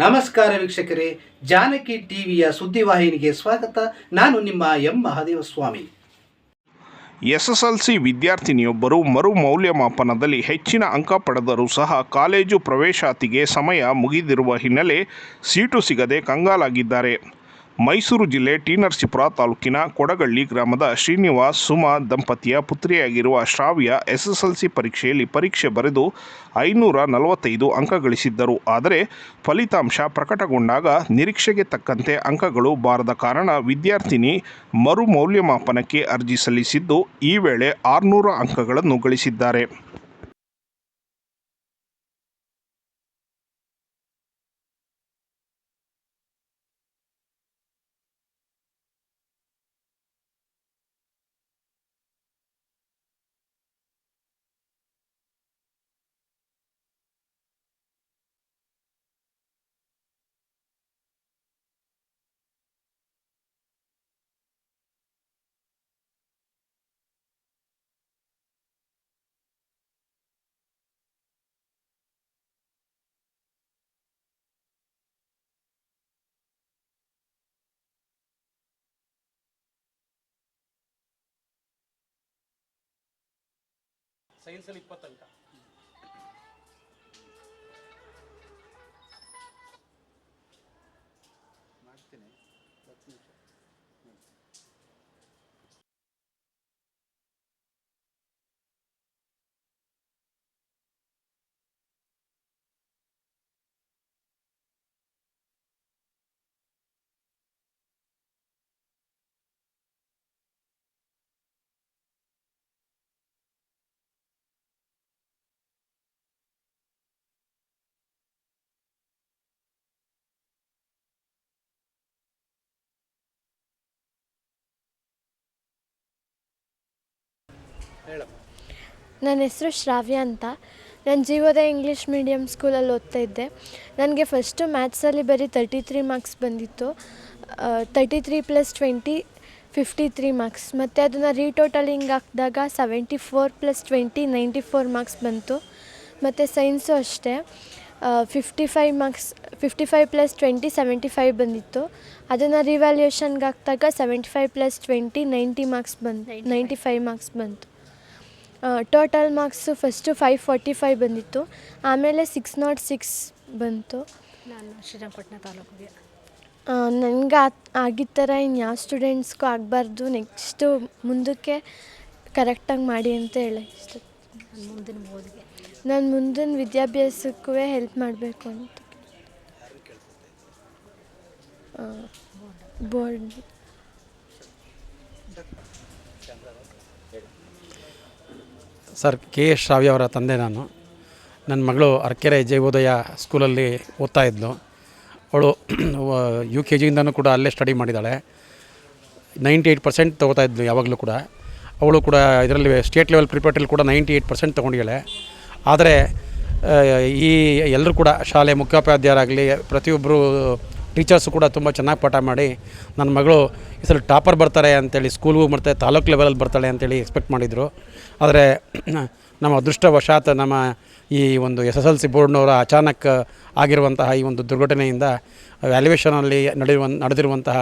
ನಮಸ್ಕಾರ ವೀಕ್ಷಕರೇ, ಜಾನಕಿ ಟಿವಿಯ ಸುದ್ದಿವಾಹಿನಿಗೆ ಸ್ವಾಗತ. ನಾನು ನಿಮ್ಮ ಎಂ. ಮಹಾದೇವ ಸ್ವಾಮಿ ಎಸ್ಎಸ್ಎಲ್ಸಿ ವಿದ್ಯಾರ್ಥಿನಿಯೊಬ್ಬರು ಮರು ಮೌಲ್ಯಮಾಪನದಲ್ಲಿ ಹೆಚ್ಚಿನ ಅಂಕ ಪಡೆದರೂ ಸಹ ಕಾಲೇಜು ಪ್ರವೇಶಾತಿಗೆ ಸಮಯ ಮುಗಿದಿರುವ ಹಿನ್ನೆಲೆ ಸೀಟು ಸಿಗದೆ ಕಂಗಾಲಾಗಿದ್ದಾರೆ. ಮೈಸೂರು ಜಿಲ್ಲೆ ಟಿ ನರಸೀಪುರ ತಾಲೂಕಿನ ಕೊಡಗಳ್ಳಿ ಗ್ರಾಮದ ಶ್ರೀನಿವಾಸ್ ಸುಮಾ ದಂಪತಿಯ ಪುತ್ರಿಯಾಗಿರುವ ಶ್ರಾವ್ಯ ಎಸ್ಎಸ್ಎಲ್ಸಿ ಪರೀಕ್ಷೆಯಲ್ಲಿ ಪರೀಕ್ಷೆ ಬರೆದು ಐನೂರ ನಲವತ್ತೈದು ಅಂಕ ಗಳಿಸಿದ್ದರು ಆದರೆ ಫಲಿತಾಂಶ ಪ್ರಕಟಗೊಂಡಾಗ ನಿರೀಕ್ಷೆಗೆ ತಕ್ಕಂತೆ ಅಂಕಗಳು ಬಾರದ ಕಾರಣ ವಿದ್ಯಾರ್ಥಿನಿ ಮರು ಮೌಲ್ಯಮಾಪನಕ್ಕೆ ಅರ್ಜಿ ಸಲ್ಲಿಸಿದ್ದು ಈ ವೇಳೆ ಆರುನೂರ ಅಂಕಗಳನ್ನು ಗಳಿಸಿದ್ದಾರೆ. ಸೈನ್ಸಲ್ಲಿ ಇಪ್ಪತ್ತು ನನ್ನ ಹೆಸರು ಶ್ರಾವ್ಯ ಅಂತ. ನಾನು ಜೀವೋದಯ ಇಂಗ್ಲೀಷ್ ಮೀಡಿಯಮ್ ಸ್ಕೂಲಲ್ಲಿ ಓದ್ತಾ ಇದ್ದೆ. ನನಗೆ ಫಸ್ಟು ಮ್ಯಾಥ್ಸಲ್ಲಿ ಬರೀ ತರ್ಟಿ ತ್ರೀ ಮಾರ್ಕ್ಸ್ ಬಂದಿತ್ತು. Thirty three plus twenty fifty three marks ಮತ್ತು ಅದನ್ನು ರೀಟೋಟಲಿಂಗ್ ಹಾಕಿದಾಗ seventy four plus twenty ninety four marks ಬಂತು. ಮತ್ತು ಸೈನ್ಸು ಅಷ್ಟೇ. Fifty five marks fifty five plus twenty seventy five ಬಂದಿತ್ತು. ಅದನ್ನು ರಿವ್ಯಾಲ್ಯೂಷನ್ಗೆ ಹಾಕಿದಾಗ seventy five plus twenty ninety marks ಬಂತು ನೈಂಟಿ ಫೈವ್ ಮಾರ್ಕ್ಸ್ ಬಂತು. Total marks first five forty five ಬಂದಿತ್ತು. ಆಮೇಲೆ ಸಿಕ್ಸ್ ನಾಟ್ ಸಿಕ್ಸ್ ಬಂತು. ನಾನು ಶ್ರೀರಂಗಪಟ್ಟಣ ತಾಲೂಕಿಗೆ. ನನಗೆ ಆಗಿದ್ದ ಥರ ಇನ್ನು ಯಾವ ಸ್ಟೂಡೆಂಟ್ಸ್ಗೂ ಆಗಬಾರ್ದು. ನೆಕ್ಸ್ಟು ಮುಂದಕ್ಕೆ ಕರೆಕ್ಟಾಗಿ ಮಾಡಿ ಅಂತ ಹೇಳಿ. ಇಷ್ಟ ಮುಂದಿನ ಓದಿಗೆ. ನಾನು ಮುಂದಿನ ವಿದ್ಯಾಭ್ಯಾಸಕ್ಕೂ ಹೆಲ್ಪ್ ಮಾಡಬೇಕು ಅಂತ board sir, K. S. Shravya ಅವರ ತಂದೆ ನಾನು. ನನ್ನ ಮಗಳು ಅರ್ಕೆರೆ ಜಯೋದಯ ಸ್ಕೂಲಲ್ಲಿ ಓದ್ತಾ ಇದ್ಲು. ಅವಳು ಯು ಕೆ ಜಿಯಿಂದನೂ ಕೂಡ ಅಲ್ಲೇ ಸ್ಟಡಿ ಮಾಡಿದ್ದಾಳೆ. ನೈಂಟಿ ಏಯ್ಟ್ ಪರ್ಸೆಂಟ್ ತೊಗೋತಾ ಇದ್ಲು ಯಾವಾಗಲೂ ಕೂಡ. ಅವಳು ಕೂಡ ಇದರಲ್ಲಿ ಸ್ಟೇಟ್ ಲೆವೆಲ್ ಪ್ರಿಪೇರ್ಟಲ್ಲಿ ಕೂಡ ನೈಂಟಿ ಏಯ್ಟ್ ಪರ್ಸೆಂಟ್ ತೊಗೊಂಡಿದ್ದಾಳೆ. ಆದರೆ ಈ ಎಲ್ಲರೂ ಕೂಡ ಶಾಲೆ ಮುಖ್ಯೋಪಾಧ್ಯಾಯರಾಗಲಿ, ಪ್ರತಿಯೊಬ್ಬರು ಟೀಚರ್ಸು ಕೂಡ ತುಂಬ ಚೆನ್ನಾಗಿ ಪಾಠ ಮಾಡಿ ನನ್ನ ಮಗಳು ಈ ಸಲ ಟಾಪರ್ ಬರ್ತಾರೆ ಅಂತೇಳಿ ಸ್ಕೂಲ್ಗೂ ಬರ್ತಾರೆ ತಾಲೂಕು ಲೆವೆಲಲ್ಲಿ ಬರ್ತಾಳೆ ಅಂತೇಳಿ ಎಕ್ಸ್ಪೆಕ್ಟ್ ಮಾಡಿದರು. ಆದರೆ ನಮ್ಮ ಅದೃಷ್ಟವಶಾತ್ ನಮ್ಮ ಈ ಒಂದು ಎಸ್ ಎಸ್ ಎಲ್ ಸಿ ಬೋರ್ಡ್ನವರ ಅಚಾನಕ್ ಆಗಿರುವಂತಹ ಈ ಒಂದು ದುರ್ಘಟನೆಯಿಂದ ವ್ಯಾಲ್ಯೂಯೇಷನಲ್ಲಿ ನಡೆಯುವ ನಡೆದಿರುವಂತಹ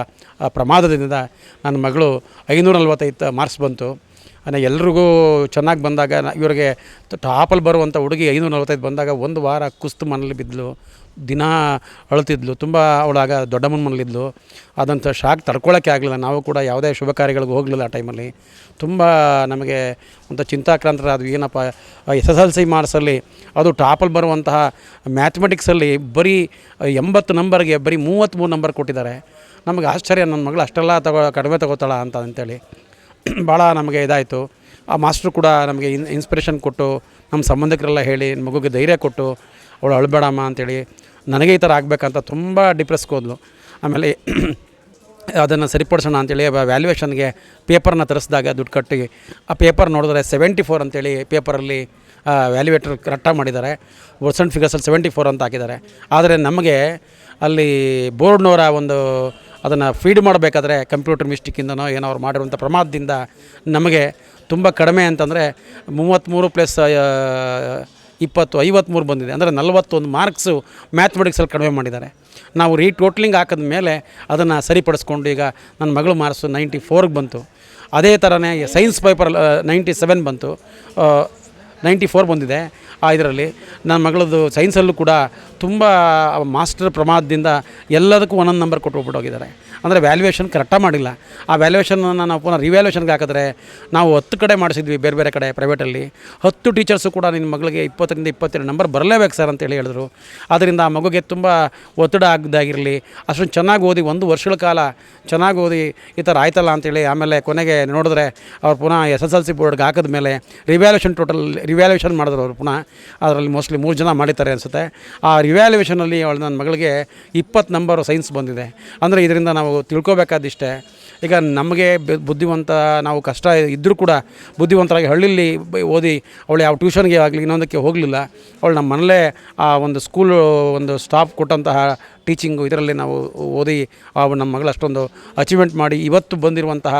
ಪ್ರಮಾದದಿಂದ ನನ್ನ ಮಗಳು ಐನೂರ ನಲ್ವತ್ತೈದು ಮಾರ್ಕ್ಸ್ ಬಂತು. ಅಂದರೆ ಎಲ್ರಿಗೂ ಚೆನ್ನಾಗಿ ಬಂದಾಗ ಇವರಿಗೆ ಟಾಪಲ್ಲಿ ಬರುವಂಥ ಹುಡುಗಿ ಐನೂರ ನಲ್ವತ್ತೈದು ಬಂದಾಗ ಒಂದು ವಾರ ಕುಸ್ತು ಮನೇಲಿ ಬಿದ್ದಲು ದಿನ ಅಳ್ತಿದ್ಲು, ತುಂಬ ಅವಳಾಗ ದೊಡ್ಡಮ್ಮನ ಮನೇಲಿದ್ಲು ಅದಂಥ ಶಾಕ್ ತಡ್ಕೊಳ್ಳೋಕ್ಕೆ ಆಗಲಿಲ್ಲ. ನಾವು ಕೂಡ ಯಾವುದೇ ಶುಭ ಕಾರ್ಯಗಳಿಗೆ ಹೋಗಲಿಲ್ಲ ಆ ಟೈಮಲ್ಲಿ ತುಂಬ ನಮಗೆ ಒಂದು ಚಿಂತಾಕ್ರಾಂತರಾದ್ವಿ ಏನಪ್ಪ ಎಸ್ ಎಸ್ ಎಲ್ ಸಿ ಮಾರ್ಕ್ಸಲ್ಲಿ ಅದು ಟಾಪಲ್ಲಿ ಬರುವಂತಹ ಮ್ಯಾಥಮೆಟಿಕ್ಸಲ್ಲಿ ಬರೀ ಎಂಬತ್ತು ನಂಬರ್ಗೆ ಬರೀ ಮೂವತ್ತ್ಮೂರು ನಂಬರ್ ಕೊಟ್ಟಿದ್ದಾರೆ. ನಮಗೆ ಆಶ್ಚರ್ಯ, ನನ್ನ ಮಗಳು ಅಷ್ಟೆಲ್ಲ ತಗೋ ಕಡಿಮೆ ತಗೋತಾಳ ಅಂತ ಅಂತೇಳಿ. ಭಾಳ ನಮಗೆ ಇದಾಯಿತು. ಆ ಮಾಸ್ಟ್ರು ಕೂಡ ನಮಗೆ ಇನ್ ಇನ್ಸ್ಪಿರೇಷನ್ ಕೊಟ್ಟು, ನಮ್ಮ ಸಂಬಂಧಿಕರೆಲ್ಲ ಹೇಳಿ, ಮಗುಗೆ ಧೈರ್ಯ ಕೊಟ್ಟು, ಅವಳು ಅಳಬೇಡಮ್ಮ ಅಂತೇಳಿ ನನಗೆ ಈ ಥರ ಆಗಬೇಕಂತ ತುಂಬ ಡಿಪ್ರೆಸ್ಗೆ ಹೋದ್ಲು. ಆಮೇಲೆ ಅದನ್ನು ಸರಿಪಡಿಸೋಣ ಅಂತೇಳಿ ವ್ಯಾಲ್ಯೂಯೇಷನ್ಗೆ ಪೇಪರ್ನ ತರಿಸಿದಾಗ ದುಡ್ಡು ಕಟ್ಟಿ ಆ ಪೇಪರ್ ನೋಡಿದ್ರೆ ಸೆವೆಂಟಿ ಫೋರ್ ಅಂತೇಳಿ ಪೇಪರಲ್ಲಿ ವ್ಯಾಲ್ಯೂಯೇಟರ್ ಕರೆಕ್ಟಾಗಿ ಮಾಡಿದ್ದಾರೆ. ಪರ್ಸೆಂಟ್ ಫಿಗರ್ಸಲ್ಲಿ ಸೆವೆಂಟಿ ಫೋರ್ ಅಂತ ಹಾಕಿದ್ದಾರೆ. ಆದರೆ ನಮಗೆ ಅಲ್ಲಿ ಬೋರ್ಡ್ನವರ ಒಂದು ಅದನ್ನು ಫೀಡ್ ಮಾಡಬೇಕಾದ್ರೆ ಕಂಪ್ಯೂಟರ್ ಮಿಸ್ಟಿಕ್ಕಿಂದನೋ ಏನೋ ಅವ್ರು ಮಾಡಿರುವಂಥ ಪ್ರಮಾದದಿಂದ ನಮಗೆ ತುಂಬ ಕಡಿಮೆ ಅಂತಂದರೆ ಮೂವತ್ತ್ಮೂರು ಪ್ಲಸ್ ಇಪ್ಪತ್ತು ಐವತ್ತ್ಮೂರು ಬಂದಿದೆ. ಅಂದರೆ ನಲವತ್ತೊಂದು ಮಾರ್ಕ್ಸು ಮ್ಯಾಥಮೆಟಿಕ್ಸಲ್ಲಿ ಕಡಿಮೆ ಮಾಡಿದ್ದಾರೆ. ನಾವು ರೀಟೋಟ್ಲಿಂಗ್ ಹಾಕಿದ ಮೇಲೆ ಅದನ್ನು ಸರಿಪಡಿಸ್ಕೊಂಡು ಈಗ ನನ್ನ ಮಗಳು ಮಾರ್ಕ್ಸು ನೈಂಟಿ ಫೋರ್ಗೆ ಬಂತು. ಅದೇ ಥರನೇ ಸೈನ್ಸ್ ಪೇಪರ್ ನೈಂಟಿ ಸೆವೆನ್ ಬಂತು. ನೈಂಟಿ ಫೋರ್ ಬಂದಿದೆ ಆ ಇದರಲ್ಲಿ. ನನ್ನ ಮಗಳದ್ದು ಸೈನ್ಸಲ್ಲೂ ಕೂಡ ತುಂಬ ಮಾಸ್ಟರ್ ಪ್ರಮಾದದಿಂದ ಎಲ್ಲದಕ್ಕೂ ಒಂದೊಂದು ನಂಬರ್ ಕೊಟ್ಟು ಹೋಗ್ಬಿಟ್ಟೋಗಿದ್ದಾರೆ ಅಂದರೆ ವ್ಯಾಲ್ಯೂಯೇಷನ್ ಕರೆಕ್ಟಾಗಿ ಮಾಡಿಲ್ಲ. ಆ ವ್ಯಾಲ್ಯೂಯೇಷನನ್ನು ನಾವು ಪುನಃ ರಿವ್ಯಾಲ್ಯೂಯೇಷನ್ಗೆ ಹಾಕಿದ್ರೆ ನಾವು ಹತ್ತು ಕಡೆ ಮಾಡಿಸಿದ್ವಿ ಬೇರೆ ಬೇರೆ ಕಡೆ ಪ್ರೈವೇಟಲ್ಲಿ ಹತ್ತು ಟೀಚರ್ಸು ಕೂಡ ನಿನ್ನ ಮಗಳಿಗೆ ಇಪ್ಪತ್ತರಿಂದ ಇಪ್ಪತ್ತೆರಡು ನಂಬರ್ ಬರಲೇಬೇಕು ಸರ್ ಅಂತೇಳಿ ಹೇಳಿದ್ರು. ಆದ್ದರಿಂದ ಆ ಮಗುಗೆ ತುಂಬ ಒತ್ತಡ ಆಗದಾಗಿರಲಿ, ಅಷ್ಟೊಂದು ಚೆನ್ನಾಗಿ ಓದಿ ಒಂದು ವರ್ಷಗಳ ಕಾಲ ಚೆನ್ನಾಗಿ ಓದಿ ಈ ಥರ ಆಯ್ತಲ್ಲ ಅಂತೇಳಿ ಆಮೇಲೆ ಕೊನೆಗೆ ನೋಡಿದ್ರೆ ಅವ್ರು ಪುನಃ ಎಸ್ ಎಸ್ ಎಲ್ ಸಿ ಬೋರ್ಡ್ಗೆ ಹಾಕಿದ ಮೇಲೆ ರಿವ್ಯಾಲ್ಯೂಷನ್ ಟೋಟಲ್ ರಿವ್ಯಾಲ್ಯೂಷನ್ ಮಾಡಿದ್ರು ಅವರು ಪುನಃ. ಅದರಲ್ಲಿ ಮೋಸ್ಟ್ಲಿ ಮೂರು ಜನ ಮಾಡಿದ್ದಾರೆ ಅನಿಸುತ್ತೆ. ಆ ರಿವ್ಯಾಲ್ಯೂಷನಲ್ಲಿ ಅವಳು ನನ್ನ ಮಗಳಿಗೆ ಇಪ್ಪತ್ತು ನಂಬರು ಸೈನ್ಸ್ ಬಂದಿದೆ. ಅಂದರೆ ಇದರಿಂದ ನಾವು ತಿಳ್ಕೊಬೇಕಾದಿಷ್ಟೇ. ಈಗ ನಮಗೆ ಬುದ್ಧಿವಂತ ನಾವು ಕಷ್ಟ ಇದ್ದರೂ ಕೂಡ ಬುದ್ಧಿವಂತರಾಗಿ ಹಳ್ಳಿಲಿ ಓದಿ ಅವಳು ಯಾವ ಟ್ಯೂಷನ್ಗೆ ಆಗಲಿ ಇನ್ನೊಂದಕ್ಕೆ ಹೋಗಲಿಲ್ಲ. ಅವಳು ನಮ್ಮ ಮನೇಲೇ ಆ ಒಂದು ಸ್ಕೂಲು ಒಂದು ಸ್ಟಾಫ್ ಕೊಟ್ಟಂತಹ ಟೀಚಿಂಗು ಇದರಲ್ಲಿ ನಾವು ಓದಿ ನಮ್ಮ ಮಗಳು ಅಷ್ಟೊಂದು ಅಚೀವ್ಮೆಂಟ್ ಮಾಡಿ ಇವತ್ತು ಬಂದಿರುವಂತಹ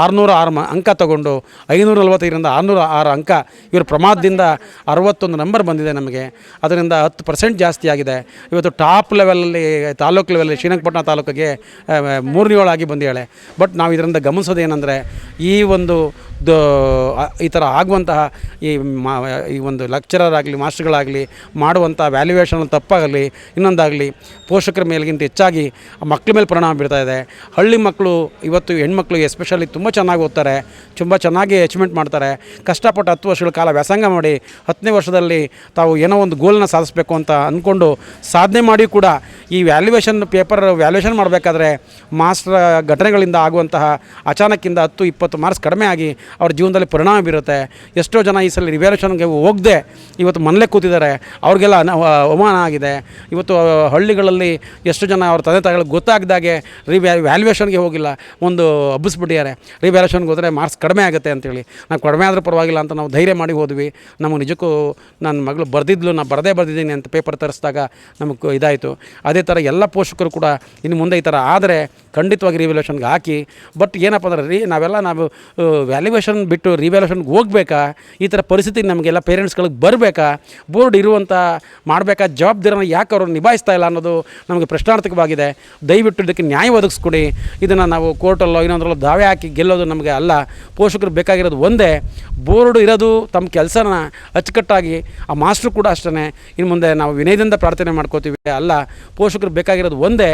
ಆರುನೂರ ಆರು ಮ ಅಂಕ ತಗೊಂಡು ಐನೂರ ನಲ್ವತ್ತೈದರಿಂದ ಆರುನೂರ ಆರು ಅಂಕ ಇವರು ಪ್ರಮಾದದಿಂದ ಅರವತ್ತೊಂದು ನಂಬರ್ ಬಂದಿದೆ ನಮಗೆ. ಅದರಿಂದ ಹತ್ತು ಪರ್ಸೆಂಟ್ ಜಾಸ್ತಿ ಆಗಿದೆ. ಇವತ್ತು ಟಾಪ್ ಲೆವೆಲಲ್ಲಿ ತಾಲೂಕು ಲೆವೆಲಲ್ಲಿ ಶ್ರೀರಂಗಪಟ್ಟಣ ತಾಲೂಕಿಗೆ ಮೂರನೇ ಮೂರನೇಳಾಗಿ ಬಂದಿದ್ದಾಳೆ. ಬಟ್ ನಾವು ಇದರಿಂದ ಗಮನಿಸೋದು ಏನಂದರೆ ಈ ಒಂದು ದ ಈ ಥರ ಆಗುವಂತಹ ಈ ಮಾ, ಈ ಒಂದು ಲೆಕ್ಚರರ್ ಆಗಲಿ ಮಾಸ್ಟರ್ಗಳಾಗಲಿ ಮಾಡುವಂಥ ವ್ಯಾಲ್ಯೂಯೇಷನ್ ತಪ್ಪಾಗಲಿ, ಇನ್ನೊಂದಾಗಲಿ ಪೋಷಕರ ಮೇಲ್ಗಿಂತ ಹೆಚ್ಚಾಗಿ ಮಕ್ಕಳ ಮೇಲೆ ಪರಿಣಾಮ ಬೀರ್ತಾ ಇದೆ. ಹಳ್ಳಿ ಮಕ್ಕಳು ಇವತ್ತು ಹೆಣ್ಮಕ್ಳು ಎಸ್ಪೆಷಲಿ ತುಂಬ ಚೆನ್ನಾಗಿ ಓದ್ತಾರೆ, ತುಂಬ ಚೆನ್ನಾಗಿ ಅಚೀವ್ಮೆಂಟ್ ಮಾಡ್ತಾರೆ. ಕಷ್ಟಪಟ್ಟು ಹತ್ತು ವರ್ಷಗಳ ಕಾಲ ವ್ಯಾಸಂಗ ಮಾಡಿ ಹತ್ತನೇ ವರ್ಷದಲ್ಲಿ ತಾವು ಏನೋ ಒಂದು ಗೋಲ್ನ ಸಾಧಿಸಬೇಕು ಅಂತ ಅಂದ್ಕೊಂಡು ಸಾಧನೆ ಮಾಡಿ ಕೂಡ ಈ ವ್ಯಾಲ್ಯೂಯೇಷನ್ ಪೇಪರ್ ವ್ಯಾಲ್ಯೂಯೇಷನ್ ಮಾಡಬೇಕಾದ್ರೆ ಮಾಸ್ಟರ್ ಘಟನೆಗಳಿಂದ ಆಗುವಂತಹ ಅಚಾನಕ್ಕಿಂದ ಹತ್ತು, ಇಪ್ಪತ್ತು ಮಾರ್ಕ್ಸ್ ಕಡಿಮೆ ಆಗಿ ಅವ್ರ ಜೀವನದಲ್ಲಿ ಪರಿಣಾಮ ಬೀರುತ್ತೆ. ಎಷ್ಟೋ ಜನ ಈ ಸಲ ರಿವ್ಯಾಲ್ಯೂಷನ್ಗೆ ಹೋಗದೆ ಇವತ್ತು ಮನೇಲೆ ಕೂತಿದ್ದಾರೆ. ಅವ್ರಿಗೆಲ್ಲ ಅವಮಾನ ಆಗಿದೆ. ಇವತ್ತು ಹಳ್ಳಿಗಳಲ್ಲಿ ಎಷ್ಟು ಜನ ಅವ್ರ ತಂದೆ ತಾಯಿಗಳಿಗೆ ಗೊತ್ತಾಗ್ದಾಗೆ ರಿವ್ಯಾ ವ್ಯಾಲ್ಯೂಯೇಷನ್ಗೆ ಹೋಗಿಲ್ಲ. ಒಂದು ಹಬ್ಬಿಸ್ಬಿಟ್ಟಿದ್ದಾರೆ. ರಿವ್ಯಾಲ್ಯೂಷನ್ಗೆ ಹೋದರೆ ಮಾರ್ಕ್ಸ್ ಕಡಿಮೆ ಆಗುತ್ತೆ ಅಂತೇಳಿ ನಾವು ಕಡಿಮೆ ಆದರೂ ಪರವಾಗಿಲ್ಲ ಅಂತ ನಾವು ಧೈರ್ಯ ಮಾಡಿ ಹೋದ್ವಿ. ನಮಗೆ ನಿಜಕ್ಕೂ ನನ್ನ ಮಗಳು ಬರೆದಿದ್ಲು ನಾನು ಬರದೇ ಬರೆದಿದ್ದೀನಿ ಅಂತ ಪೇಪರ್ ತರಿಸಿದಾಗ ನಮಗೆ ಇದಾಯಿತು. ಅದೇ ಥರ ಎಲ್ಲ ಪೋಷಕರು ಕೂಡ ಇನ್ನು ಮುಂದೆ ಈ ಥರ ಆದರೆ ಖಂಡಿತವಾಗಿ ರಿವ್ಯಾಲ್ಯೂಷನ್ಗೆ ಹಾಕಿ. ಬಟ್ ಏನಪ್ಪ ಅಂದ್ರೆ ರೀ, ನಾವೆಲ್ಲ ನಾವು ವ್ಯಾಲ್ಯೂಯೇಷನ್ ಬಿಟ್ಟು ರಿವ್ಯಾಲ್ಯೂಷನ್ಗೆ ಹೋಗ್ಬೇಕಾ? ಈ ಥರ ಪರಿಸ್ಥಿತಿ ನಮಗೆಲ್ಲ ಪೇರೆಂಟ್ಸ್ಗಳಿಗೆ ಬರಬೇಕಾ? ಬೋರ್ಡ್ ಇರುವಂಥ ಮಾಡಬೇಕಾ? ಜವಾಬ್ದಾರಿನ ಯಾಕೆ ಅವರು ನಿಭಾಯಿಸ್ತಾ ಇಲ್ಲ ಅನ್ನೋದು ನಮಗೆ ಪ್ರಶ್ನಾರ್ಥಕವಾಗಿದೆ. ದಯವಿಟ್ಟು ಇದಕ್ಕೆ ನ್ಯಾಯ ಒದಗಿಸ್ಕೊಡಿ. ಇದನ್ನು ನಾವು ಕೋರ್ಟಲ್ಲೋ ಇನ್ನೊಂದರಲ್ಲೋ ದಾವೆ ಹಾಕಿ ಗೆಲ್ಲೋದು ನಮಗೆ ಅಲ್ಲ. ಪೋಷಕರು ಬೇಕಾಗಿರೋದು ಒಂದೇ. ಬೋರ್ಡ್ ಇರೋದು ತಮ್ಮ ಕೆಲಸನ ಅಚ್ಚುಕಟ್ಟಾಗಿ, ಆ ಮಾಸ್ಟ್ರು ಕೂಡ ಅಷ್ಟೇ ಇನ್ನು ಮುಂದೆ ನಾವು ವಿನಯದಿಂದ ಪ್ರಾರ್ಥನೆ ಮಾಡ್ಕೋತೀವಿ. ಅಲ್ಲ, ಪೋಷಕರು ಬೇಕಾಗಿರೋದು ಒಂದೇ.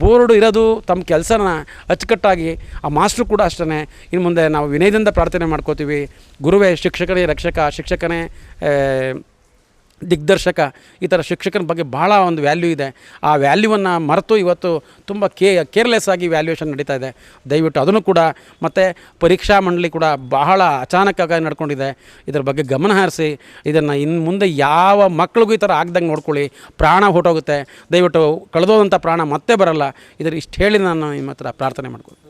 ಬೋರ್ಡ್ ಇರೋದು ತಮ್ಮ ಕೆಲಸನ ಅಚ್ಚುಕಟ್ಟಾಗಿ, ಆ ಮಾಸ್ಟ್ರು ಕೂಡ ಅಷ್ಟೇ ಇನ್ನು ಮುಂದೆ ನಾವು ವಿನಯದಿಂದ ಪ್ರಾರ್ಥನೆ ಮಾಡ್ಕೋತೀವಿ. ಗುರುವೇ, ಶಿಕ್ಷಕನೇ, ರಕ್ಷಕ, ಶಿಕ್ಷಕನೇ ದಿಗ್ದರ್ಶಕ, ಈ ಥರ ಶಿಕ್ಷಕನ ಬಗ್ಗೆ ಭಾಳ ಒಂದು ವ್ಯಾಲ್ಯೂ ಇದೆ. ಆ ವ್ಯಾಲ್ಯೂವನ್ನು ಮರೆತು ಇವತ್ತು ತುಂಬ ಕೇ ಕೇರ್ಲೆಸ್ ಆಗಿ ವ್ಯಾಲ್ಯೂಯೇಷನ್ ನಡೀತಾ ಇದೆ. ದಯವಿಟ್ಟು ಅದನ್ನು ಕೂಡ ಮತ್ತು ಪರೀಕ್ಷಾ ಮಂಡಳಿ ಕೂಡ ಬಹಳ ಅಚಾನಕ್ಕಾಗಿ ನಡ್ಕೊಂಡಿದೆ. ಇದರ ಬಗ್ಗೆ ಗಮನ ಹರಿಸಿ, ಇದನ್ನು ಇನ್ನು ಮುಂದೆ ಯಾವ ಮಕ್ಳಿಗೂ ಈ ಥರ ಆಗ್ದಂಗೆ ನೋಡ್ಕೊಳ್ಳಿ. ಪ್ರಾಣ ಹೊಟ್ಟೋಗುತ್ತೆ ದಯವಿಟ್ಟು ಕಳೆದೋದಂಥ ಪ್ರಾಣ ಮತ್ತೆ ಬರಲ್ಲ. ಇದರ ಇಷ್ಟು ಹೇಳಿ ನಾನು ನಿಮ್ಮ ಹತ್ರ ಪ್ರಾರ್ಥನೆ ಮಾಡ್ತೀನಿ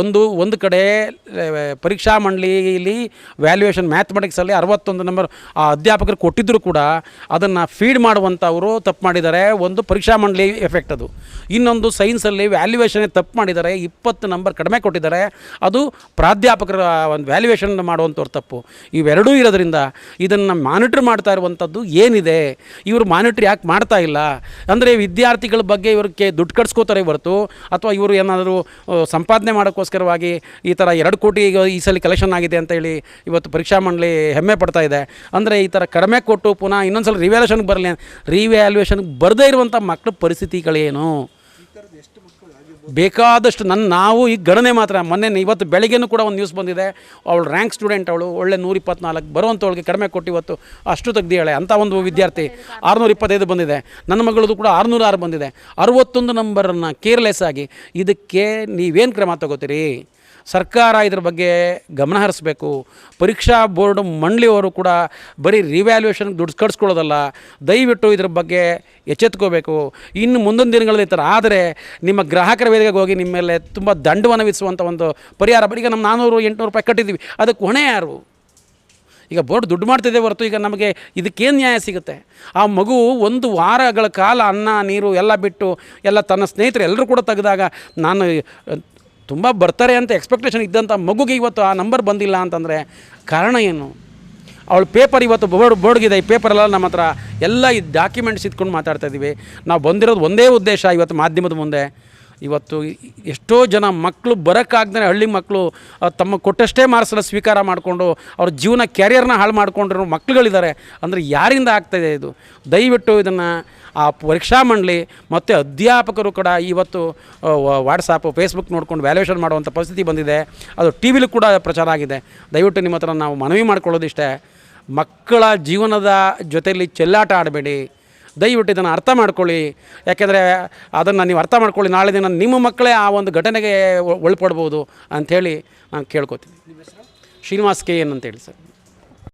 ಒಂದು ಒಂದು ಕಡೆ ಪರೀಕ್ಷಾ ಮಂಡಳಿಯಲ್ಲಿ ವ್ಯಾಲ್ಯೂಯೇಷನ್ ಮ್ಯಾಥಮೆಟಿಕ್ಸಲ್ಲಿ ಅರವತ್ತೊಂದು ನಂಬರ್ ಆ ಅಧ್ಯಾಪಕರು ಕೊಟ್ಟಿದ್ದರೂ ಕೂಡ ಅದನ್ನು ಫೀಡ್ ಮಾಡುವಂಥವರು ತಪ್ಪು ಮಾಡಿದ್ದಾರೆ. ಒಂದು ಪರೀಕ್ಷಾ ಮಂಡಳಿ ಎಫೆಕ್ಟ್ ಅದು. ಇನ್ನೊಂದು ಸೈನ್ಸಲ್ಲಿ ವ್ಯಾಲ್ಯೂಯೇಷನ್ ತಪ್ಪು ಮಾಡಿದ್ದಾರೆ. ಇಪ್ಪತ್ತು ನಂಬರ್ ಕಡಿಮೆ ಕೊಟ್ಟಿದ್ದಾರೆ. ಅದು ಪ್ರಾಧ್ಯಾಪಕರ ಒಂದು ವ್ಯಾಲ್ಯೂಯೇಷನ್ ಮಾಡುವಂಥವ್ರು ತಪ್ಪು. ಇವೆರಡೂ ಇರೋದ್ರಿಂದ ಇದನ್ನು ಮಾನಿಟ್ರ್ ಮಾಡ್ತಾ ಇರುವಂಥದ್ದು ಏನಿದೆ? ಇವರು ಮಾನಿಟ್ರ್ ಯಾಕೆ ಮಾಡ್ತಾ ಇಲ್ಲ? ಅಂದರೆ ವಿದ್ಯಾರ್ಥಿಗಳ ಬಗ್ಗೆ ಇವ್ರಿಗೆ ದುಡ್ಡು ಕಟ್ಸ್ಕೋತಾರೆ ಹೊರತು, ಅಥವಾ ಇವರು ಏನಾದರೂ ಸಂಪಾದನೆ ಸಂಪಾದನೆ ಮಾಡೋಕ್ಕೋಸ್ಕರವಾಗಿ ಈ ಥರ ಎರಡು ಕೋಟಿ ಈ ಸಲ ಕಲೆಕ್ಷನ್ ಆಗಿದೆ ಅಂತ ಹೇಳಿ ಇವತ್ತು ಪರೀಕ್ಷಾ ಮಂಡಳಿ ಹೆಮ್ಮೆ ಪಡ್ತಾ ಇದೆ. ಅಂದರೆ ಈ ಥರ ಕಡಿಮೆ ಕೊಟ್ಟು ಪುನಃ ಇನ್ನೊಂದು ಸಲ ರಿವ್ಯಾಲ್ಯೂಷನ್ಗೆ ಬರಲಿ ರಿವ್ಯಾಲ್ಯೂಷನ್ಗೆ ಬರದೇ ಇರುವಂಥ ಮಕ್ಕಳ ಪರಿಸ್ಥಿತಿಗಳೇನು? ಬೇಕಾದಷ್ಟು ನನ್ನ ನಾವು ಈಗ ಗಣನೆ ಮಾತ್ರ. ಮೊನ್ನೆ ಇವತ್ತು ಬೆಳಗ್ಗೆನೂ ಕೂಡ ಒಂದು ನ್ಯೂಸ್ ಬಂದಿದೆ. ಅವಳು ರ್ಯಾಂಕ್ ಸ್ಟೂಡೆಂಟ್ ಅವಳು, ಒಳ್ಳೆ ನೂರ ಇಪ್ಪತ್ನಾಲ್ಕು ಬರುವಂಥವಳಿಗೆ ಕಡಿಮೆ ಕೊಟ್ಟು ಇವತ್ತು ಅಷ್ಟು ತೆಗ್ದಿಯಾಳೆ ಅಂಥ ಒಂದು ವಿದ್ಯಾರ್ಥಿ ಆರುನೂರ ಇಪ್ಪತ್ತೈದು ಬಂದಿದೆ. ನನ್ನ ಮಗಳದು ಕೂಡ ಆರುನೂರ ಆರು ಬಂದಿದೆ. ಅರವತ್ತೊಂದು ನಂಬರನ್ನು ಕೇರ್ಲೆಸ್ ಆಗಿ ಇದಕ್ಕೆ ನೀವೇನು ಕ್ರಮ ತಗೋತೀರಿ? ಸರ್ಕಾರ ಇದ್ರ ಬಗ್ಗೆ ಗಮನ ಹರಿಸಬೇಕು. ಪರೀಕ್ಷಾ ಬೋರ್ಡ್ ಮಂಡಳಿಯವರು ಕೂಡ ಬರೀ ರಿವ್ಯಾಲ್ಯೂಯೇಷನ್ಗೆ ದುಡ್ಡು ಕಟ್ಸ್ಕೊಳ್ಳೋದಲ್ಲ, ದಯವಿಟ್ಟು ಇದ್ರ ಬಗ್ಗೆ ಎಚ್ಚೆತ್ಕೋಬೇಕು. ಇನ್ನು ಮುಂದಿನ ದಿನಗಳಲ್ಲಿ ಈ ಆದರೆ ನಿಮ್ಮ ಗ್ರಾಹಕರ ವೇದಿಕೆಗೆ ಹೋಗಿ ನಿಮ್ಮ ಮೇಲೆ ತುಂಬ ದಂಡವನ್ನು ವಿಧಿಸುವಂಥ ಒಂದು ಪರಿಹಾರ. ಬರೀಗ ನಮ್ಮ ನಾನ್ನೂರು ಎಂಟುನೂರು ರೂಪಾಯಿ ಕಟ್ಟಿದ್ದೀವಿ. ಅದಕ್ಕೆ ಹೊಣೆ ಯಾರು? ಈಗ ಬೋರ್ಡ್ ದುಡ್ಡು ಮಾಡ್ತಿದೆ ಹೊರತು ಈಗ ನಮಗೆ ಇದಕ್ಕೇನು ನ್ಯಾಯ ಸಿಗುತ್ತೆ? ಆ ಮಗು ಒಂದು ವಾರಗಳ ಕಾಲ ಅನ್ನ, ನೀರು ಎಲ್ಲ ಬಿಟ್ಟು ಎಲ್ಲ ತನ್ನ ಸ್ನೇಹಿತರು ಎಲ್ಲರೂ ಕೂಡ ತೆಗೆದಾಗ ನಾನು ತುಂಬ ಬರ್ತಾರೆ ಅಂತ ಎಕ್ಸ್ಪೆಕ್ಟೇಷನ್ ಇದ್ದಂಥ ಮಗುಗೆ ಇವತ್ತು ಆ ನಂಬರ್ ಬಂದಿಲ್ಲ ಅಂತಂದರೆ ಕಾರಣ ಏನು? ಅವಳ ಪೇಪರ್ ಇವತ್ತು ಬೋರ್ಡ್ ಬೋರ್ಡ್ಗಿದೆ ಈ ಪೇಪರೆಲ್ಲ ನಮ್ಮ ಹತ್ರ ಎಲ್ಲ ಈ ಡಾಕ್ಯುಮೆಂಟ್ಸ್ ಇಟ್ಕೊಂಡು ಮಾತಾಡ್ತಾ ಇದ್ದೀವಿ. ನಾವು ಬಂದಿರೋದು ಒಂದೇ ಉದ್ದೇಶ ಇವತ್ತು ಮಾಧ್ಯಮದ ಮುಂದೆ. ಇವತ್ತು ಎಷ್ಟೋ ಜನ ಮಕ್ಕಳು ಬರೋಕ್ಕಾಗ್ದೇ ಹಳ್ಳಿ ಮಕ್ಕಳು ತಮ್ಮ ಕೊಟ್ಟಷ್ಟೇ ಮಾರ್ಸಲ್ಲ ಸ್ವೀಕಾರ ಮಾಡಿಕೊಂಡು, ಅವ್ರ ಜೀವನ ಕ್ಯಾರಿಯರ್ನ ಹಾಳು ಮಾಡ್ಕೊಂಡಿರೋ ಮಕ್ಕಳುಗಳಿದ್ದಾರೆ ಅಂದರೆ ಯಾರಿಂದ ಆಗ್ತಾಯಿದೆ ಇದು? ದಯವಿಟ್ಟು ಇದನ್ನು ಆ ಪರೀಕ್ಷಾ ಮಂಡಳಿ ಮತ್ತು ಅಧ್ಯಾಪಕರು ಕೂಡ ಇವತ್ತು ವಾಟ್ಸಾಪು ಫೇಸ್ಬುಕ್ ನೋಡ್ಕೊಂಡು ವ್ಯಾಲ್ಯೂಷನ್ ಮಾಡುವಂಥ ಪರಿಸ್ಥಿತಿ ಬಂದಿದೆ. ಅದು ಟಿ ವಿಲೂ ಕೂಡ ಪ್ರಚಾರ ಆಗಿದೆ. ದಯವಿಟ್ಟು ನಿಮ್ಮ ಹತ್ರ ನಾವು ಮನವಿ ಮಾಡ್ಕೊಳ್ಳೋದಿಷ್ಟೇ. ಮಕ್ಕಳ ಜೀವನದ ಜೊತೆಯಲ್ಲಿ ಚೆಲ್ಲಾಟ ಆಡಬೇಡಿ. ದಯವಿಟ್ಟು ಇದನ್ನು ಅರ್ಥ ಮಾಡ್ಕೊಳ್ಳಿ. ಯಾಕೆಂದರೆ ಅದನ್ನು ನೀವು ಅರ್ಥ ಮಾಡ್ಕೊಳ್ಳಿ, ನಾಳೆ ದಿನ ನಿಮ್ಮ ಮಕ್ಕಳೇ ಆ ಒಂದು ಘಟನೆಗೆ ಒಳಪಡ್ಬೋದು ಅಂಥೇಳಿ ನಾನು ಕೇಳ್ಕೊತೀನಿ. ಶ್ರೀನಿವಾಸ್ ಕೆ ಎನ್ ಅಂತೇಳಿ ಸರ್.